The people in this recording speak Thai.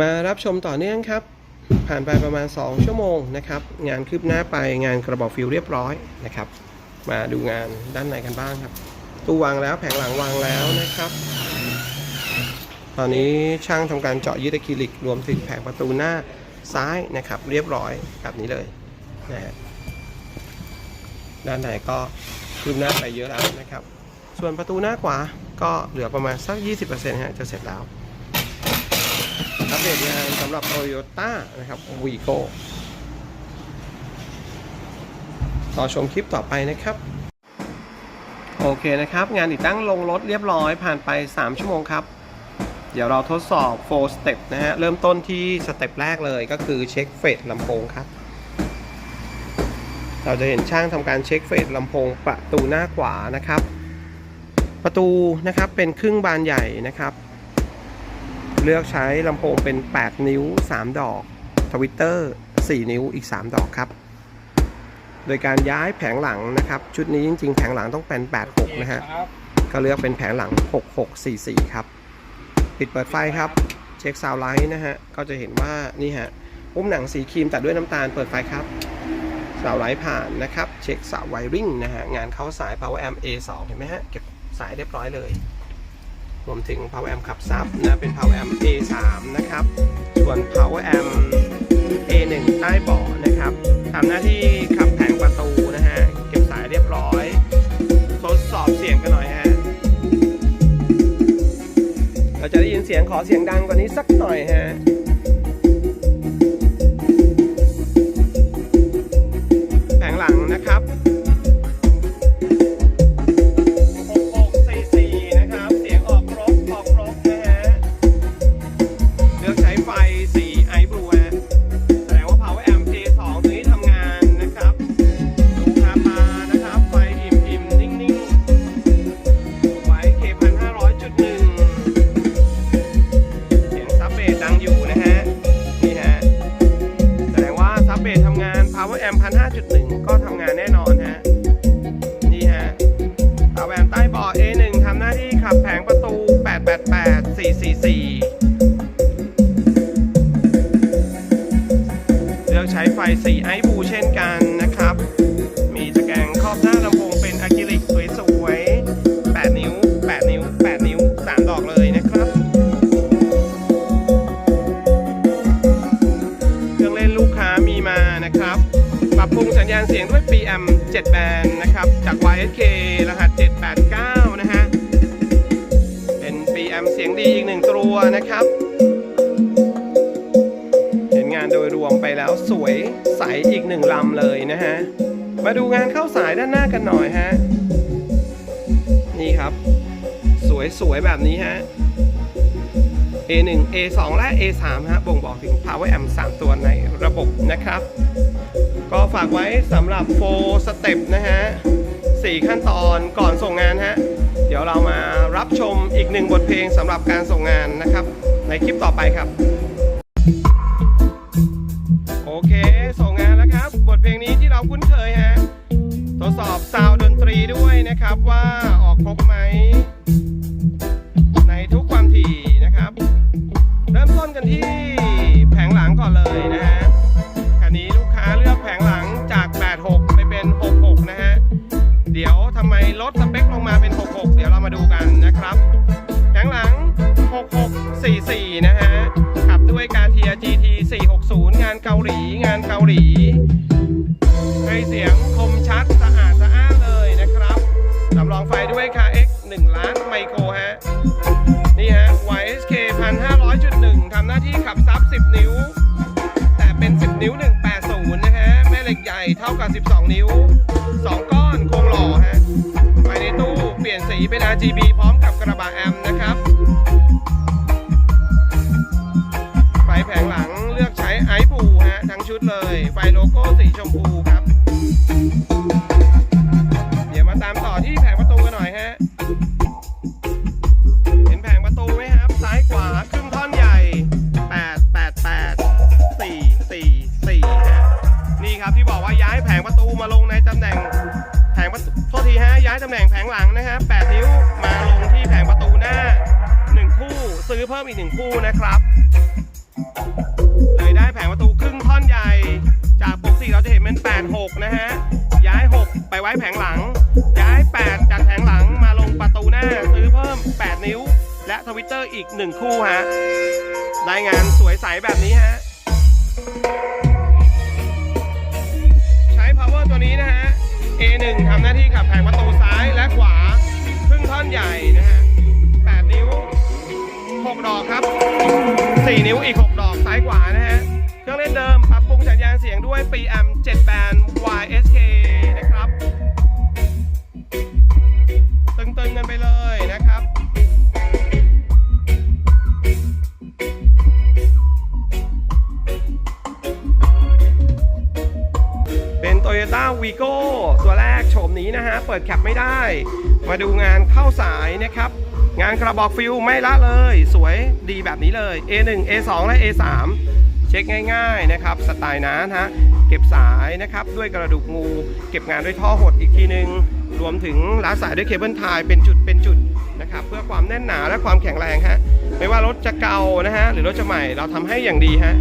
มารับชมต่อเนื่องครับ ผ่านไปประมาณ 2 ชั่วโมงนะครับ งานคืบหน้าไปงานกระบอกฟิวเรียบร้อยนะครับ มาดูงานด้านในกันบ้างครับ ตู้วางแล้วแผงหลังวางแล้วนะครับ ตอนนี้ช่างทำการเจาะยึดอะคริลิก รวมถึงแผงประตูหน้าซ้ายนะครับ เรียบร้อยแบบนี้เลยนะฮะด้านในก็คืบหน้าไปเยอะแล้วนะครับ ส่วนประตูหน้าขวาก็เหลือประมาณสัก 20%ฮะจะเสร็จแล้ว อัปเดตงานสำหรับ Toyota นะครับ Vigo ต่อชมคลิปต่อไปนะครับ โอเคนะครับ งานติดตั้งลงรถเรียบร้อยผ่านไป 3 ชั่วโมงครับ เดี๋ยวเราทดสอบ 4 step นะฮะ เริ่มต้นที่สเต็ปแรกเลยก็คือเช็คเฟสลำโพงครับ เราจะเห็นช่างทำการเช็คเฟสลำโพงประตูหน้าขวานะครับ ประตูนะครับเป็นครึ่งบานใหญ่นะครับ เลือกใช้ลำโพงเป็น 8 นิ้ว 3 ดอกทวิตเตอร์4นิ้วอีก 3 ดอกครับ โดยการย้ายแผงหลังนะครับ ชุดนี้จริงๆ แผงหลังต้องเป็น 86 นะฮะ ก็เลือกเป็นแผงหลัง 6644 ครับ ปิดเปิดไฟครับ เช็คซาวไลท์นะฮะ ก็จะเห็นว่านี่ฮะอุ้มหนังสีครีมตัดด้วยน้ำตาลเปิดไฟครับสาวไลท์ผ่านนะครับ เช็คสาวไวริงนะฮะ งานเข้าสาย power amp A2 เห็นไหมฮะ เก็บสายเรียบร้อยเลย รวมถึง power amp ขับซับนะเป็น power amp A3 นะครับ ส่วน power amp A1 ใต้เบาะนะครับทำหน้าที่ขับแผงประตูนะฮะ เก็บสายเรียบร้อย ทดสอบเสียงกันหน่อยฮะ เราจะได้ยินเสียงขอเสียงดังกว่านี้สักหน่อยฮะ พันห้าจุดหนึ่งก็ทำงานแน่นอนฮะ นี่ฮะตาแหวนใต้เบาะ A1 ทำหน้าที่ขับแผงประตู 888 444 เลือกใช้ไฟสีไอบูเช่นกัน SK รหัส 789 นะฮะ เป็น PM เสียงดีอีกหนึ่งตัวนะครับ เห็นงานโดยรวมไปแล้วสวยใสอีกหนึ่งลำเลยนะฮะ มาดูงานเข้าสายด้านหน้ากันหน่อยฮะ นี่ครับ สวยๆ แบบนี้ฮะ A1 A2 และ A3 ฮะ บ่งบอกถึง Power Amp 3 ตัวในระบบนะครับ ก็ฝากไว้สำหรับ 4 step นะฮะ 4 ขั้นตอนก่อนส่งงานฮะ เดี๋ยวเรามารับชมอีกหนึ่งบทเพลงสำหรับการส่งงานนะครับ ในคลิปต่อไปครับ โอเค ส่งงานแล้วครับ บทเพลงนี้ที่เราคุ้นเคยฮะ ทดสอบซาวด์ดนตรีด้วยนะครับว่าออกครบไหม GT 460 งานเกาหลี งานเกาหลีให้เสียงคมชัดสะอาดสะอ้านเลยนะครับสำรองไฟด้วย KX 1ล้านไมโครฮะ นี่ฮะ YSK 1,500.1ทำหน้าที่ขับซับ 10 นิ้ว แต่เป็น 10 นิ้ว 180 นะฮะ แม่เหล็กใหญ่เท่ากับ 12 นิ้ว 2 ก้อนโครงหล่อฮะไฟในตู้เปลี่ยนสีเป็น RGB พร้อมกับกระบะแอม เลย ไฟโลโก้สีชมพูครับ เดี๋ยวมาตามต่อที่แผงประตูกันหน่อยฮะ เห็นแผงประตูไหมครับ ซ้ายขวาครึ่งท่อนใหญ่ 8 8 8 4 4 4ฮะ นี่ครับที่บอกว่าย้ายแผงประตูมาลงในตำแหน่ง แผงประตูโทษทีฮะ ย้ายตำแหน่งแผงหลังนะฮะ8นิ้วมาลงที่แผงประตูหน้า 1 คู่ ซื้อเพิ่มอีกหนึ่งคู่นะครับเลยได้แผงประตู ใหญ่ จากปกติเราจะเห็นเป็น 8 6 นะฮะ ย้าย 6 ไปไว้แผงหลัง ย้าย 8 จากแผงหลังมาลงประตูหน้า ซื้อเพิ่ม 8 นิ้ว และทวิตเตอร์อีก 1 คู่ฮะ ได้งานสวยใสแบบนี้ฮะ ใช้ power ตัวนี้นะฮะ A1 ทำหน้าที่ขับแผงประตูซ้ายและขวา ครึ่งท่อนใหญ่นะฮะ 8 นิ้ว 6 ดอกครับ 4 นิ้วอีก 6 งสัญญาณเสียงด้วย PM 7 band YSK นะครับ ตึงๆกันไปเลยนะครับเป็น Toyota Vigo ตัวแรกโฉมนี้นะฮะ เปิดแคปไม่ได้ มาดูงานเข้าสายนะครับ งานกระบอกฟิลไม่ละเลย สวยดีแบบนี้เลย A1 A2 และ A3 ช็คง่ายๆนะครับสไตล์นะฮะเก็บสายนะครับด้วยกระดูกงู เก็บงานด้วยท่อหดอีกทีนึง รวมถึงล้าสายด้วยเคเบิลทายเป็นจุดเป็นจุดนะครับเพื่อความแน่นหนาและความแข็งแรงฮะไม่ว่ารถจะเก่านะฮะหรือรถจะใหม่เราทำให้อย่างดีฮะ